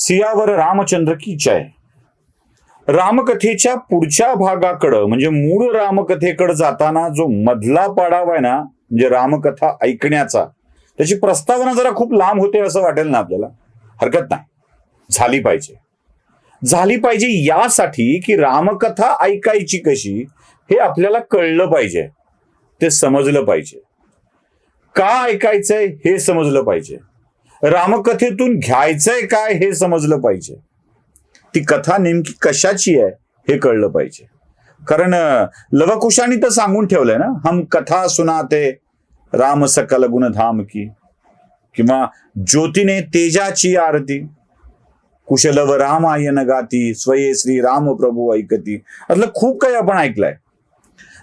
सियावर रामचंद्र की जय? रामकथेच्या पुढच्या भागाकडं म्हणजे मूळ रामकथेकडे जाताना जो मधला पाडाव आहे ना म्हणजे रामकथा ऐकण्याचा त्याची प्रस्तावना जरा खूप लांब होते असं वाटेल ना आपल्याला. हरकत नाही. झाली पाहिजे. झाली पाहिजे यासाठी की रामकथा ऐकायची कशी हे आपल्याला कळलं पाहिजे. ते समजलं पाहिजे. का ऐकायचंय हे समजलं पाहिजे. रामकथेतून घ्यायचंय काय हे समजलं पाहिजे. ती कथा नेमकी कशाची आहे हे कळलं पाहिजे. कारण लवकुशाने तर सांगून ठेवलंय ना हम कथा सुनाते राम सकल गुणधाम की किंवा ज्योतीने तेजाची आरती. कुशलव रामायण गाती स्वये श्री राम प्रभू ऐकती. असलं खूप काही आपण ऐकलंय.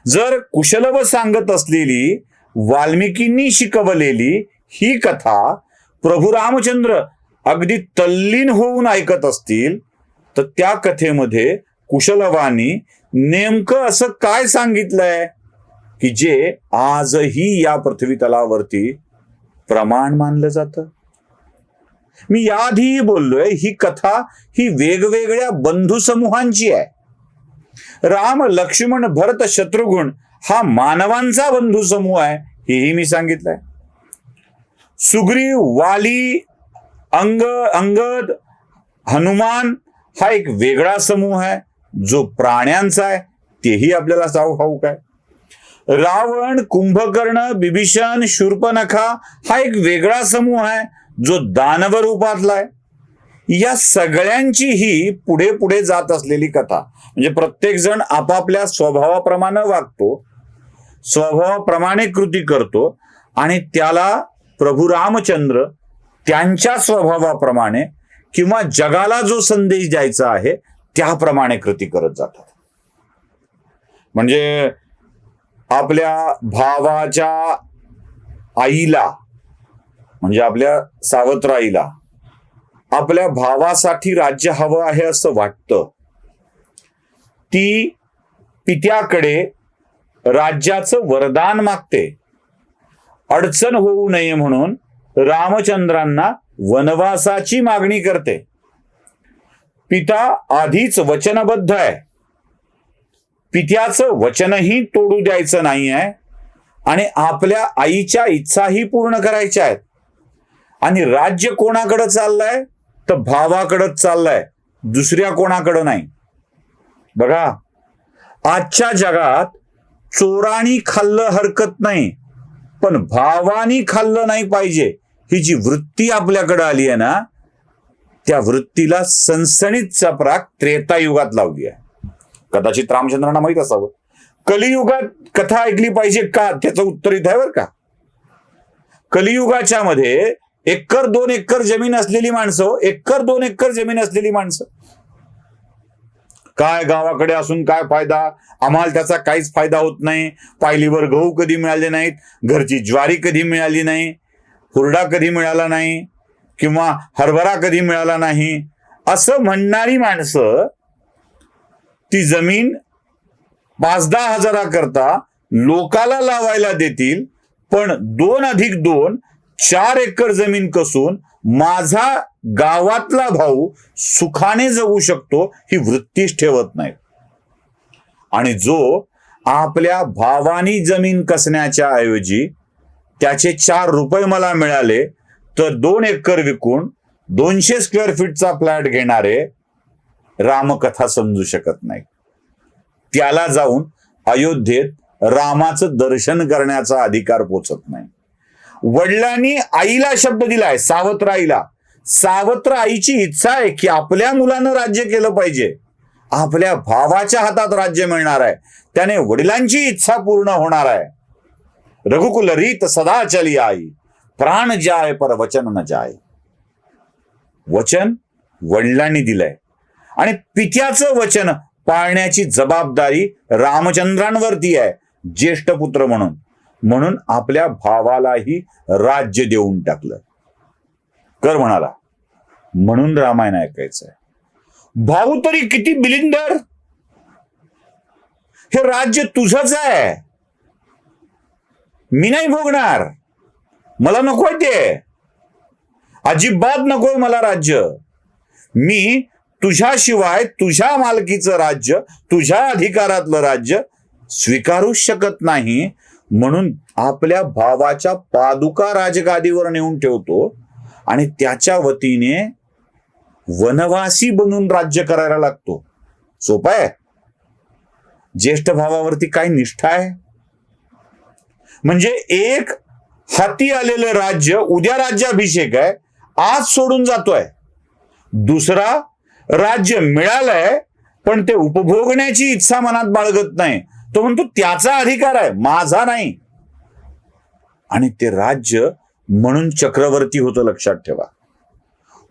जर कुशलव सांगत असलेली वाल्मिकींनी शिकवलेली ही कथा प्रभू रामचंद्र अगदी तल्लीन होऊन ऐकत असतील तर त्या कथेमध्ये कुशलवानी नेमकं असं काय सांगितलंय? की जे आजही या पृथ्वी तलावरती प्रमाण मानलं जातं. मी याआधीही बोललोय ही कथा ही वेगवेगळ्या बंधू समूहांची आहे. राम लक्ष्मण भरत शत्रुघ्न हा मानवांचा बंधू समूह आहे हेही मी सांगितलंय. सुग्रीव वाली अंग अंगद हनुमान हा एक वेगळा समूह आहे. जो प्राण्यांचा आहे तेही आपल्याला साऊ ठाऊक आहे रावण कुंभकर्ण बिभीषण शूर्पनखा हा एक वेगळा समूह आहे जो दानव रूपातला आहे. या सगळ्यांची ही पुढे पुढे जात असलेली कथा. म्हणजे प्रत्येक जण आपापल्या स्वभावाप्रमाणे वागतो स्वभावाप्रमाणे कृती करतो आणि त्याला प्रभू रामचंद्र त्यांच्या स्वभावाप्रमाणे किंवा जगाला जो संदेश द्यायचा आहे त्याप्रमाणे कृती करत जातात. म्हणजे आपल्या भावाच्या आईला म्हणजे आपल्या सावत्र आईला आपल्या भावासाठी राज्य हवं आहे असं वाटतं ती पित्याकडे राज्याचं वरदान मागते. अडचण होऊ नये म्हणून रामचंद्रांना वनवासाची मागणी करते. पिता आधीच वचनबद्ध आहे. पित्याचं वचनही तोडू द्यायचं नाही आहे आणि आपल्या आईच्या इच्छाही पूर्ण करायच्या आहेत. आणि राज्य कोणाकडं चाललंय? तर भावाकडंच चाललंय. दुसऱ्या कोणाकडं नाही. बघा आजच्या जगात चोराणी खाल्लं हरकत नाही. पण भावानी खाल्लं नाही पाहिजे. ही जी वृत्ती आपल्याकडे आली आहे ना त्या वृत्तीला सणसणीत चपराक त्रेतायुगात लावली आहे. कदाचित रामचंद्रांना माहीत असावं. कलियुगात कथा ऐकली पाहिजे का? त्याचं उत्तर इथं आहे बरं का. कलियुगाच्या मध्ये एकर दोन एकर जमीन असलेली माणसं एकर दोन एकर जमीन असलेली माणसं. काय गावाकडे असून काय फायदा? आम्हाला त्याचा काहीच फायदा होत नाही. पायलीवर गहू कधी मिळाले नाहीत? घरची ज्वारी कधी मिळाली नाही? हुरडा कधी मिळाला नाही? किंवा हरभरा कधी मिळाला नाही? असं म्हणणारी माणसं ती जमीन पाच दहा हजाराकरता लोकाला लावायला देतील पण दोन अधिक दोन चार एकर जमीन कसून माझा गावातला भाऊ सुखाने जगू शकतो ही वृत्तीच ठेवत नाही. आणि जो आपल्या भावानी जमीन कसण्याच्या ऐवजी त्याचे चार रुपये मला मिळाले तर दोन एकर विकून दोनशे स्क्वेअर फीटचा फ्लॅट घेणारे रामकथा समजू शकत नाही. त्याला जाऊन अयोध्येत रामाचं दर्शन करण्याचा अधिकार पोचत नाही. वडिलांनी आईला शब्द दिलाय सावत्र आईला सावत्र आईची इच्छा आहे की आपल्या मुलानं राज्य केलं पाहिजे. आपल्या भावाच्या हातात राज्य मिळणार आहे. त्याने वडिलांची इच्छा पूर्ण होणार आहे. रघुकुल रीत सदा चली आई. प्राण जाय पर वचन न जाय. वचन वडिलांनी दिलंय. आणि पित्याचं वचन पाळण्याची जबाबदारी रामचंद्रांवरती आहे. ज्येष्ठ पुत्र म्हणून. म्हणून आपल्या भावालाही राज्य देऊन टाकलं. कर म्हणाला म्हणून रामायण ऐकायचंय. भाऊ तरी किती बिलिंदर? हे राज्य तुझंच आहे. मी नाही भोगणार. मला नकोय ते. अजिबात नकोय मला राज्य. मी तुझ्याशिवाय तुझ्या मालकीचं राज्य तुझ्या अधिकारातलं राज्य स्वीकारूच शकत नाही. म्हणून आपल्या भावाच्या पादुका राजगादीवर नेऊन ठेवतो. आणि त्याच्या वतीने वनवासी बनून राज्य करायला लागतो. सोपं आहे? ज्येष्ठ भावावरती काय निष्ठा आहे? म्हणजे एक हाती आलेलं राज्य उद्या राज्याभिषेक आहे आज सोडून जातोय. दुसरा राज्य मिळालंय पण ते उपभोगण्याची इच्छा मनात बाळगत नाही. तो म्हणतो त्याचा अधिकार आहे माझा नाही. आणि ते राज्य म्हणून चक्रवर्ती होतं लक्षात ठेवा.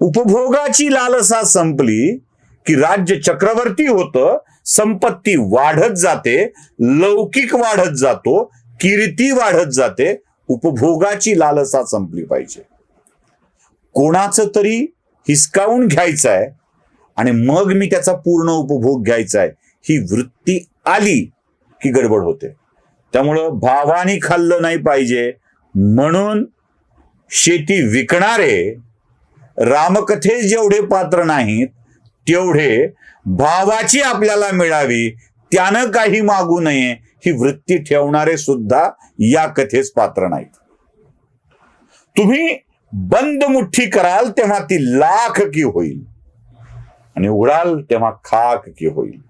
उपभोगाची लालसा संपली की राज्य चक्रवर्ती होतं संपत्ती वाढत जाते लौकिक वाढत जातो कीर्ती वाढत जाते उपभोगाची लालसा संपली पाहिजे. कोणाचं तरी हिसकावून घ्यायचं आहे आणि मग मी त्याचा पूर्ण उपभोग घ्यायचा आहे ही वृत्ती आली की गडबड होते. त्यामुळं भावानी खाल्लं नाही पाहिजे. म्हणून शेती विकणारे रामकथे जेवढे पात्र नाहीत तेवढे भावाची आपल्याला मिळावी त्यानं काही मागू नये ही वृत्ती ठेवणारे सुद्धा या कथेस पात्र नाहीत. तुम्ही बंद मुठ्ठी कराल तेव्हा ती लाख की होईल. आणि उडाल तेव्हा खाक की होईल.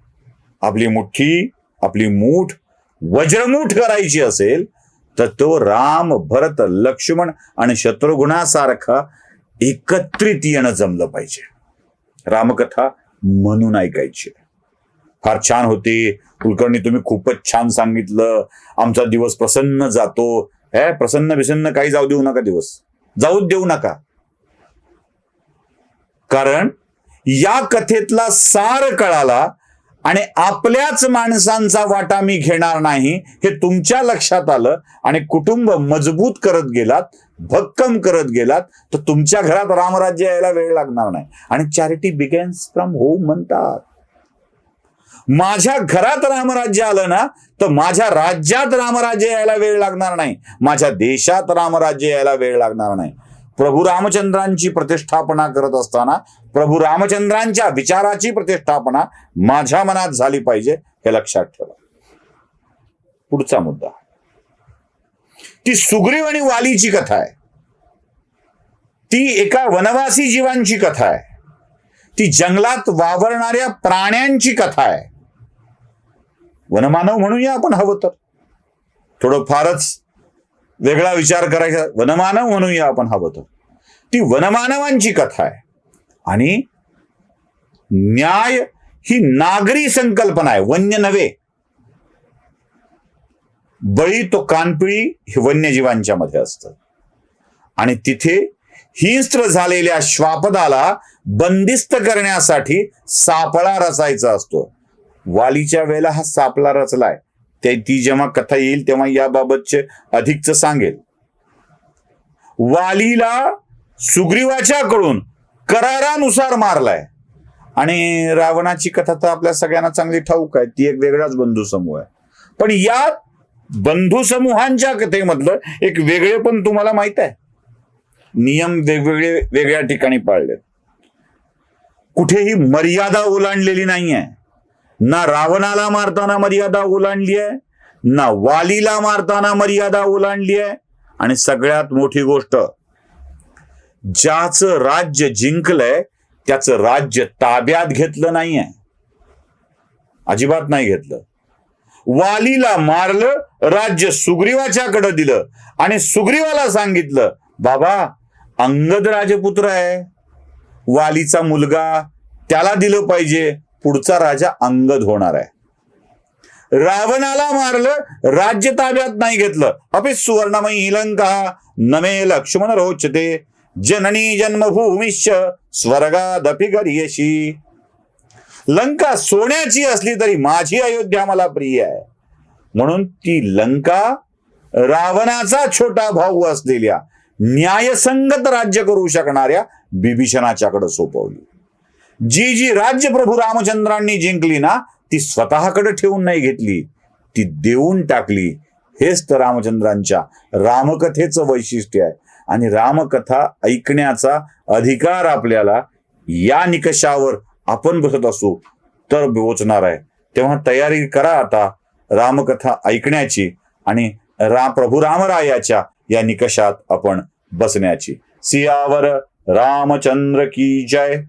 आपली मुठ्ठी आपली मूठ वज्रमूठ करायची असेल तर तो राम भरत लक्ष्मण आणि शत्रुघ्नासारखा एकत्रित येणं जमलं पाहिजे. रामकथा म्हणून ऐकायची. फार छान होती. कुलकर्णी तुम्ही खूपच छान सांगितलं. आमचा दिवस प्रसन्न जातो. हे प्रसन्न बिसन्न काही जाऊ देऊ नका दिवस. जाऊच देऊ नका. कारण या कथेतला सार कळाला आणि आपल्याच माणसांचा वाटा मी घेणार नाही हे तुमच्या लक्षात आलं आणि कुटुंब मजबूत करत गेलात भक्कम करत गेलात तर तुमच्या घरात रामराज्य यायला वेळ लागणार नाही. आणि चॅरिटी बिगेन्स फ्रॉम होम म्हणतात. माझ्या घरात रामराज्य आलं ना तर माझ्या राज्यात रामराज्य यायला वेळ लागणार नाही. माझ्या देशात रामराज्य यायला वेळ लागणार नाही. प्रभू रामचंद्रांची प्रतिष्ठापना करत असताना प्रभू रामचंद्रांच्या विचाराची प्रतिष्ठापना माझ्या मनात झाली पाहिजे हे लक्षात ठेवा. पुढचा मुद्दा. ती सुग्रीव आणि वालीची कथा आहे. ती एका वनवासी जीवांची कथा आहे. ती जंगलात वावरणाऱ्या प्राण्यांची कथा आहे. वनमानव म्हणूया आपण हवं तर. थोडं फारच वेगळा विचार करायचा. वनमानव म्हणूया आपण हा तर ती वनमानवांची कथा आहे. आणि न्याय ही नागरी संकल्पना आहे. वन्य नव्हे. बळी तो कानपिळी हे वन्यजीवांच्या मध्ये असत. आणि तिथे हिंस्त्र झालेल्या श्वापदाला बंदिस्त करण्यासाठी सापळा रचायचा असतो. वालीच्या वेळेला हा सापळा रचलाय. ते ती जेव्हा कथा येईल तेव्हा याबाबतचे अधिकच सांगेल. वालीला सुग्रीवाच्याकडून करारानुसार मारलाय. आणि रावणाची कथा तर आपल्या सगळ्यांना चांगली ठाऊक आहे. ती एक वेगळाच बंधू समूह आहे. पण या बंधू समूहांच्या कथेमधलं एक वेगळे पण तुम्हाला माहीत आहे. नियम वेगवेगळे वेगळ्या ठिकाणी पाळलेत. कुठेही मर्यादा ओलांडलेली नाही आहे ना रावणाला मारताना मर्यादा ओलांडली आहे ना वालीला मारताना मर्यादा ओलांडली आहे. आणि सगळ्यात मोठी गोष्ट ज्याचं राज्य जिंकलंय त्याचं राज्य ताब्यात घेतलं नाहीये. अजिबात नाही घेतलं. वालीला मारलं राज्य सुग्रीवाच्याकडे दिलं आणि सुग्रीवाला सांगितलं बाबा अंगद राजपुत्र आहे. वालीचा मुलगा त्याला दिलं पाहिजे. पुढचा राजा अंगद होणार आहे. रावणाला मारलं राज्य ताब्यात नाही घेतलं. अपि सुवर्णमयी लंका नमे लक्ष्मण रोचते. जननी जन्मभूमिश्च स्वर्गादपि गरियशी. लंका सोन्याची असली तरी माझी अयोध्या मला प्रिय आहे. म्हणून ती लंका रावणाचा छोटा भाऊ असलेल्या न्यायसंगत राज्य करू शकणाऱ्या बिभीषणाच्याकडे सोपवली. जी जी राज्य प्रभू रामचंद्रांनी जिंकली ना ती स्वतःकडे ठेवून नाही घेतली. ती देऊन टाकली. हेच तर रामचंद्रांच्या रामकथेचं वैशिष्ट्य आहे. आणि रामकथा ऐकण्याचा अधिकार आपल्याला या निकषावर आपण बसत असू तर बोचणार आहे. तेव्हा तयारी करा आता रामकथा ऐकण्याची आणि रा प्रभू रामरायाच्या या निकषात आपण बसण्याची. सियावर रामचंद्र की जय.